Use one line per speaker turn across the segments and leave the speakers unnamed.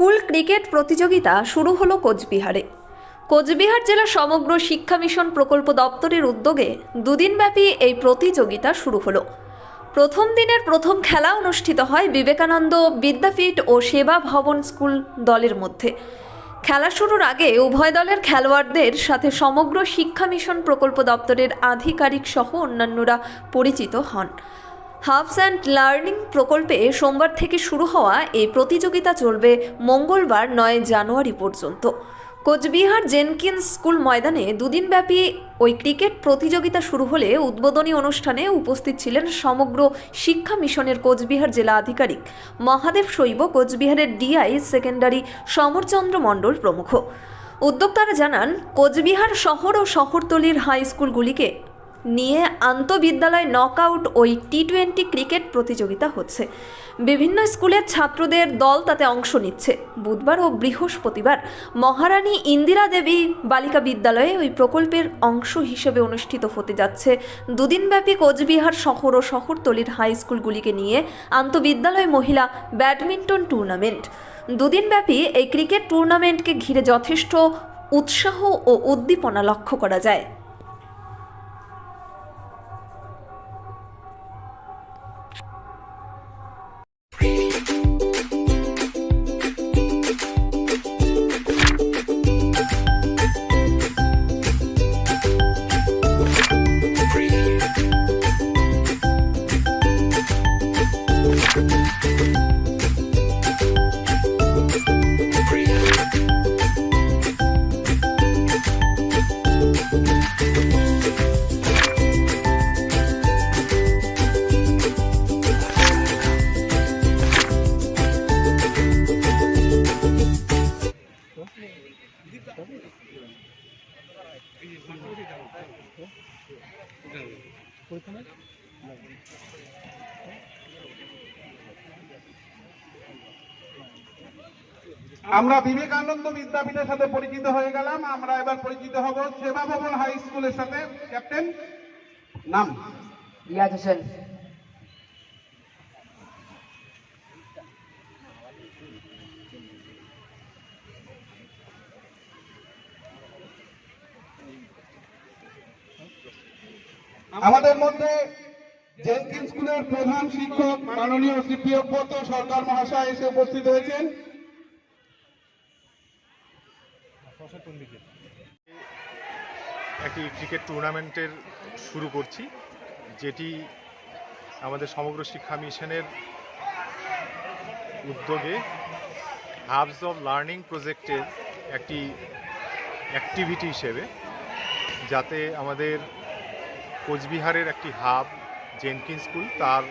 School cricket প্রতিযোগিতা শুরু হলো কোচবিহারে। কোচবিহার জেলা সমগ্র শিক্ষা মিশন প্রকল্প দপ্তরের উদ্যোগে দুদিনব্যাপী এই প্রতিযোগিতা শুরু হলো। প্রথম দিনের প্রথম খেলা অনুষ্ঠিত হয় বিবেকানন্দ বিদ্যাপীঠ ও সেবা ভবন স্কুল দলের মধ্যে। খেলা শুরুর আগে উভয় দলের খেলোয়াড়দের সাথে সমগ্র শিক্ষা মিশন প্রকল্প দপ্তরের আধিকারিক সহ অন্যান্যরা পরিচিত হন। হাবস অ্যান্ড লার্নিং প্রকল্পে সোমবার থেকে শুরু হওয়া এই প্রতিযোগিতা চলবে মঙ্গলবার নয় জানুয়ারি পর্যন্ত। কোচবিহার জেনকিন্স স্কুল ময়দানে দুদিনব্যাপী ওই ক্রিকেট প্রতিযোগিতা শুরু হলে উদ্বোধনী অনুষ্ঠানে উপস্থিত ছিলেন সমগ্র শিক্ষা মিশনের কোচবিহার জেলা আধিকারিক মহাদেব শৈব, কোচবিহারের ডিআই সেকেন্ডারি সমরচন্দ্র মণ্ডল প্রমুখ। উদ্যোক্তারা জানান, কোচবিহার শহর ও শহরতলির হাই স্কুলগুলিকে নিয়ে আন্তবিদ্যালয় নকআউট ওই টি টোয়েন্টি ক্রিকেট প্রতিযোগিতা হচ্ছে। বিভিন্ন স্কুলের ছাত্রদের দল তাতে অংশ নিচ্ছে। বুধবার ও বৃহস্পতিবার মহারানী ইন্দিরা দেবী বালিকা বিদ্যালয়ে ওই প্রকল্পের অংশ হিসেবে অনুষ্ঠিত হতে যাচ্ছে। দুদিনব্যাপী কোচবিহার শহর ও শহরতলির হাই স্কুলগুলিকে নিয়ে আন্তবিদ্যালয় মহিলা ব্যাডমিন্টন টুর্নামেন্ট। দুদিনব্যাপী এই ক্রিকেট টুর্নামেন্টকে ঘিরে যথেষ্ট উৎসাহ ও উদ্দীপনা লক্ষ্য করা যায়। Thank you.
আমরা বিবেকানন্দ বিদ্যাপীঠের সাথে পরিচিত হয়ে গেলাম। আমরা এবার পরিচিত হব সেবা ভবন হাই স্কুলের সাথে। ক্যাপ্টেন নাম?
রিয়াজ হোসেন।
আমাদের মধ্যে জেনকিন স্কুলের প্রধান শিক্ষক মাননীয় প্রিয়ব্রত সরকার মহাশয় এসে উপস্থিত হয়েছেন।
একটি ক্রিকেট টুর্নামেন্টের শুরু করছি, যেটি আমাদের সমগ্র শিক্ষা মিশনের উদ্যোগে হাবস অফ লার্নিং প্রজেক্টের একটি অ্যাক্টিভিটি হিসেবে, যাতে আমাদের কোচবিহারের একটি হাব জেনকিন স্কুল তার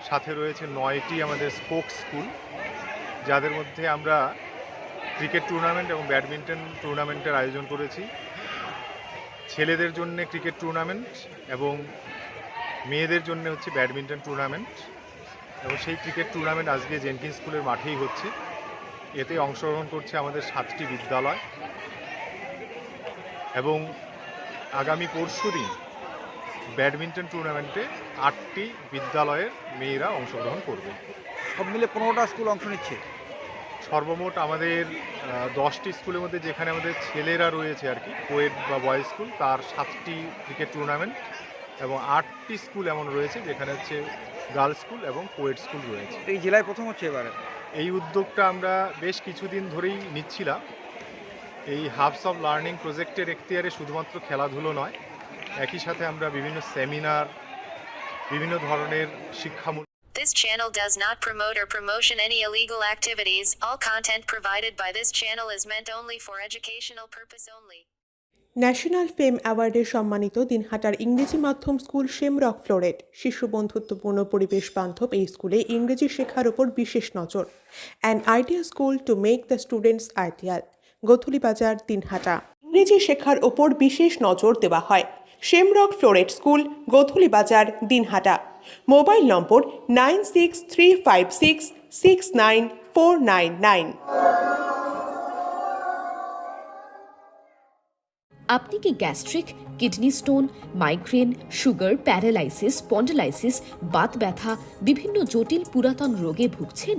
সাথে রয়েছে নয়টি আমাদের স্পোক স্কুল যাদের মধ্যে আমরা ক্রিকেট টুর্নামেন্ট এবং ব্যাডমিন্টন টুর্নামেন্টের আয়োজন করেছি। ছেলেদের জন্য ক্রিকেট টুর্নামেন্ট এবং মেয়েদের জন্য হচ্ছে ব্যাডমিন্টন টুর্নামেন্ট। এবং সেই ক্রিকেট টুর্নামেন্ট আজকে জেনকিন স্কুলের মাঠেই হচ্ছে। এতে অংশগ্রহণ করছে আমাদের সাতটি বিদ্যালয়। এবং আগামী পরশু দিন ব্যাডমিন্টন টুর্নামেন্টে আটটি বিদ্যালয়ের মেয়েরা অংশগ্রহণ করবে।
সব মিলে পনেরোটা স্কুল অংশ নিচ্ছে।
সর্বমোট আমাদের দশটি স্কুলের মধ্যে যেখানে আমাদের ছেলেরা রয়েছে আর কি কোয়েড বা বয়েজ স্কুল তার সাতটি ক্রিকেট টুর্নামেন্ট এবং আটটি স্কুল এমন রয়েছে যেখানে হচ্ছে গার্লস স্কুল এবং কোয়েড স্কুল রয়েছে।
এই জেলায় প্রথম হচ্ছে এবারে?
এই উদ্যোগটা আমরা বেশ কিছুদিন ধরেই নিচ্ছিলাম। এই হাবস অফ লার্নিং প্রজেক্টের এখতিয়ারে শুধুমাত্র খেলাধুলো নয় একই সাথে আমরা বিভিন্ন সেমিনার বিভিন্ন ধরনের শিক্ষামূলক
This channel does not promote or promotion any illegal activities. All content provided by this channel is meant only for educational purpose only.
National fame অ্যাওয়ার্ডে সম্মানিত দিনহাটার ইংরেজি মাধ্যম স্কুল শেমরক ফ্লোরেট শিশু বন্ধুত্বপূর্ণ পরিবেশ বান্ধব এই স্কুলে ইংরেজি শেখার ওপর বিশেষ নজর an idea school to make the students ideal Gothulibazar Dinhata ইংরেজি শেখার ওপর বিশেষ নজর দেওয়া হয় shamrock floret school Gothulibazar Dinhata. Mobile number nine six three five six six nine four nine nine.
আপনি কি gastric, kidney stone, migraine, sugar, paralysis spondylosis Baat ব্যথা, বিভিন্ন জটিল পুরাতন রোগে ভুগছেন?